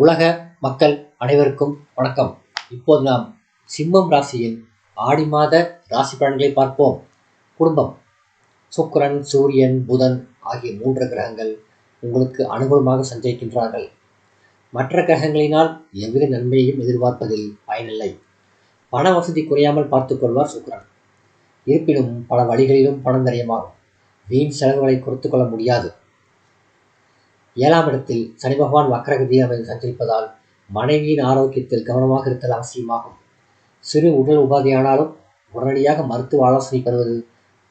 உலக மக்கள் அனைவருக்கும் வணக்கம். இப்போது நாம் சிம்மம் ராசியின் ஆடி மாத ராசி பலன்களை பார்ப்போம். குடும்பம். சுக்கரன் சூரியன் புதன் ஆகிய மூன்று கிரகங்கள் உங்களுக்கு அனுகூலமாக சஞ்சரிக்கின்றார்கள். மற்ற கிரகங்களினால் எவ்வித நன்மையையும் எதிர்பார்ப்பதில் பயனில்லை. பண வசதி குறையாமல் பார்த்துக்கொள்வார் சுக்கரன். இருப்பினும் பல வழிகளிலும் பணம் தரியமாகும் வீண் செலவுகளை குறைத்துக் கொள்ள முடியாது. ஏழாம் இடத்தில் சனி பகவான் வக்கரகதியில் அமைந்து சஞ்சரிப்பதால் மனைவியின் ஆரோக்கியத்தில் கவனமாக இருத்தல் அவசியமாகும். சிறு உடல் உபாதையானாலும் உடனடியாக மருத்துவ ஆலோசனை பெறுவது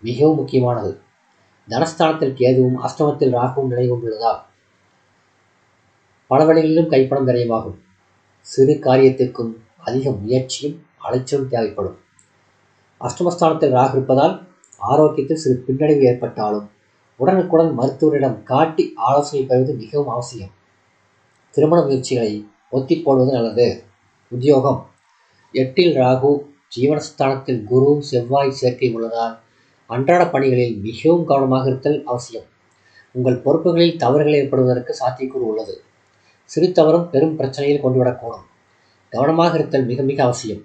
மிகவும் முக்கியமானது. தனஸ்தானத்தில் கேதுவும் அஷ்டமத்தில் ராகுவும் நிலை கொண்டுள்ளதால் பல வழிகளிலும் கைப்படம் விரயமாகும் சிறு காரியத்திற்கும் அதிக முயற்சியும் அலைச்சலும் தேவைப்படும். அஷ்டமஸ்தானத்தில் ராகு இருப்பதால் ஆரோக்கியத்தில் சிறு பின்னடைவு ஏற்பட்டாலும் உடனுக்குடன் மருத்துவரிடம் காட்டி ஆலோசனை பெறுவது மிகவும் அவசியம். திருமண முயற்சிகளை ஒத்தி போடுவது நல்லது. உத்தியோகம். எட்டில் ராகு ஜீவனஸ்தானத்தில் குரு செவ்வாய் சேர்க்கை உள்ளதால் அன்றாட பணிகளில் மிகவும் கவனமாக இருத்தல் அவசியம். உங்கள் பொறுப்புகளில் தவறுகள் ஏற்படுவதற்கு சாத்தியக்கூறு உள்ளது. சிறு தவறும் பெரும் பிரச்சனையில் கொண்டுவிடக்கூடும். கவனமாக இருத்தல் மிக மிக அவசியம்.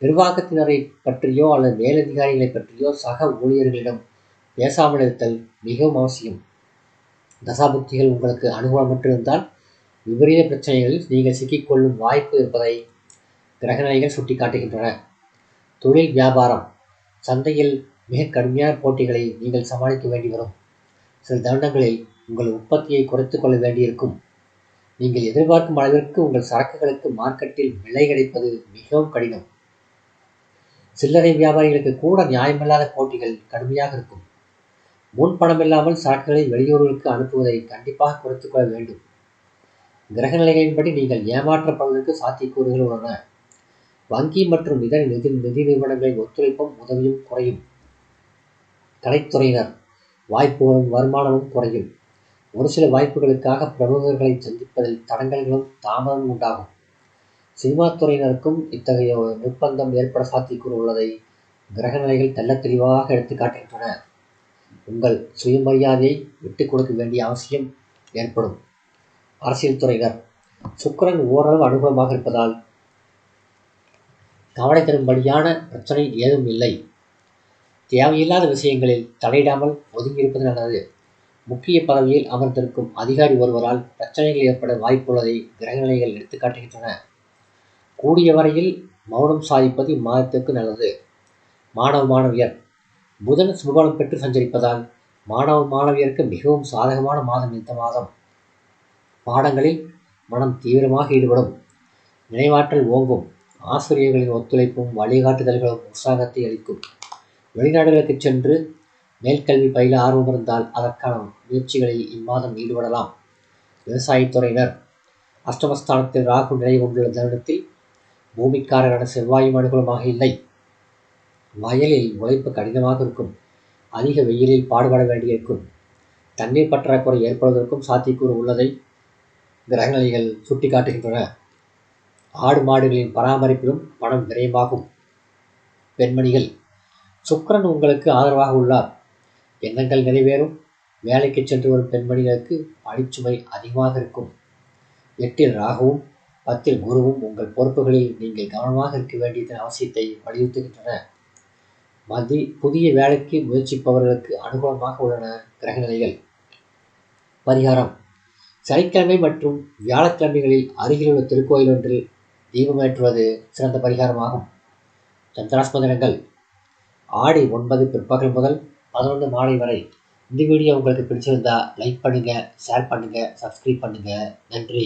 நிர்வாகத்தினரை பற்றியோ அல்லது மேலதிகாரிகளை பற்றியோ சக ஊழியர்களிடம் பேசாமல் இருத்தல் மிகவும் அவசியம். தசாபுக்திகள் உங்களுக்கு அனுகூலமற்றிருந்தால் விபரீத பிரச்சனைகளில் நீங்கள் சிக்கிக்கொள்ளும் வாய்ப்பு இருப்பதை கிரகநிலைகள் சுட்டிக்காட்டுகின்றன. தொழில் வியாபாரம் சந்தையில் மிக கடுமையான போட்டிகளை நீங்கள் சமாளிக்க வேண்டி வரும் சில தருணங்களில் உங்கள் உற்பத்தியை குறைத்து கொள்ள வேண்டியிருக்கும். நீங்கள் எதிர்பார்க்கும் அளவிற்கு உங்கள் சரக்குகளுக்கு மார்க்கெட்டில் விலை கிடைப்பது மிகவும் கடினம். சில்லறை வியாபாரிகளுக்கு கூட நியாயமில்லாத போட்டிகள் கடுமையாக இருக்கும். முன் சரக்குகளை வெளியூர்களுக்கு அனுப்புவதை கண்டிப்பாக குறைத்துக் கொள்ள வேண்டும். கிரகநிலைகளின்படி நீங்கள் ஏமாற்றப்படுவதற்கு சாத்தியக்கூறுகள் உள்ளன. வங்கி மற்றும் இதர நிதி நிதி நிறுவனங்களின் ஒத்துழைப்பும் உதவியும் குறையும். கலைத்துறையினர் வாய்ப்புகளும் வருமானமும் குறையும். ஒரு சில வாய்ப்புகளுக்காக பிரமுகர்களை சந்திப்பதில் தடங்கல்களும் தாமதம் உண்டாகும். சினிமா துறையினருக்கும் இத்தகைய நிர்பந்தம் ஏற்பட சாத்தியக்கூறு உள்ளதை கிரகநிலைகள் தெல்ல தெளிவாக எடுத்து காட்டுகின்றன உங்கள் சுயமரியாதையை விட்டுக் கொடுக்க வேண்டிய அவசியம் ஏற்படும். அரசியல் துறையினர் சுக்கரன் ஓரளவு அனுகூலமாக இருப்பதால் கவலை தரும்படியான பிரச்சனை ஏதும் இல்லை. தேவையில்லாத விஷயங்களில் தலையிடாமல் ஒதுங்கியிருப்பது நல்லது. முக்கிய பதவியில் அமர்ந்திருக்கும் அதிகாரி ஒருவரால் பிரச்சனைகள் ஏற்பட வாய்ப்புள்ளதை கிரகநிலைகள் எடுத்துக்காட்டுகின்றன. கூடிய வரையில் மௌனம் சாதிப்பது இம்மாதத்திற்கு நல்லது. மாணவ மாணவியர் புதன் சுபபலம் பெற்று சஞ்சரிப்பதால் மாணவ மாணவியருக்கு மிகவும் சாதகமான மாதம் இந்த மாதம். பாடங்களில் மனம் தீவிரமாக ஈடுபடும். நினைவாற்றல் ஓங்கும். ஆசிரியர்களின் ஒத்துழைப்பும் வழிகாட்டுதல்களும் உற்சாகத்தை அளிக்கும். வெளிநாடுகளுக்கு சென்று மேல்கல்வி பயில ஆர்வம் இருந்தால் அதற்கான முயற்சிகளில் இம்மாதம் ஈடுபடலாம். விவசாயத்துறையினர் அஷ்டமஸ்தானத்தில் ராகு நிலை கொண்டுள்ள தருணத்தில் பூமிக்காரரான செவ்வாயும் அனுகூலமாக இல்லை. வயலில் உழைப்பு கடினமாக இருக்கும். அதிக வெயிலில் பாடுபட வேண்டியிருக்கும். தண்ணீர் பற்றாக்குறை ஏற்படுவதற்கும் சாத்தியக்கூறு உள்ளதை கிரகநிலைகள் சுட்டிக்காட்டுகின்றன. ஆடு மாடுகளின் பராமரிப்பிலும் பணம் விரயமாகும். பெண்மணிகள் சுக்கரன் உங்களுக்கு ஆதரவாக உள்ளார். எண்ணங்கள் நிறைவேறும். வேலைக்கு சென்று வரும் பெண்மணிகளுக்கு பணிச்சுமை அதிகமாக இருக்கும். எட்டில் ராகுவும் பத்தில் குருவும் உங்கள் பொறுப்புகளில் நீங்கள் கவனமாக இருக்க வேண்டியதன் அவசியத்தை வலியுறுத்துகின்றன. மதி புதிய வேலைக்கு முயற்சிப்பவர்களுக்கு அனுகூலமாக உள்ளன கிரகநிலைகள். பரிகாரம். சனிக்கிழமை மற்றும் வியாழக்கிழமைகளில் அருகிலுள்ள திருக்கோயில் ஒன்றில் தீபமேற்றுவது சிறந்த பரிகாரமாகும். சந்திராஸ்மதினங்கள். ஆடி ஒன்பது பிற்பகல் முதல் பதினொன்று மாலை வரை. இந்த வீடியோ உங்களுக்கு பிடிச்சிருந்தா லைக் பண்ணுங்கள் ஷேர் பண்ணுங்கள் சப்ஸ்கிரைப் பண்ணுங்கள் நன்றி.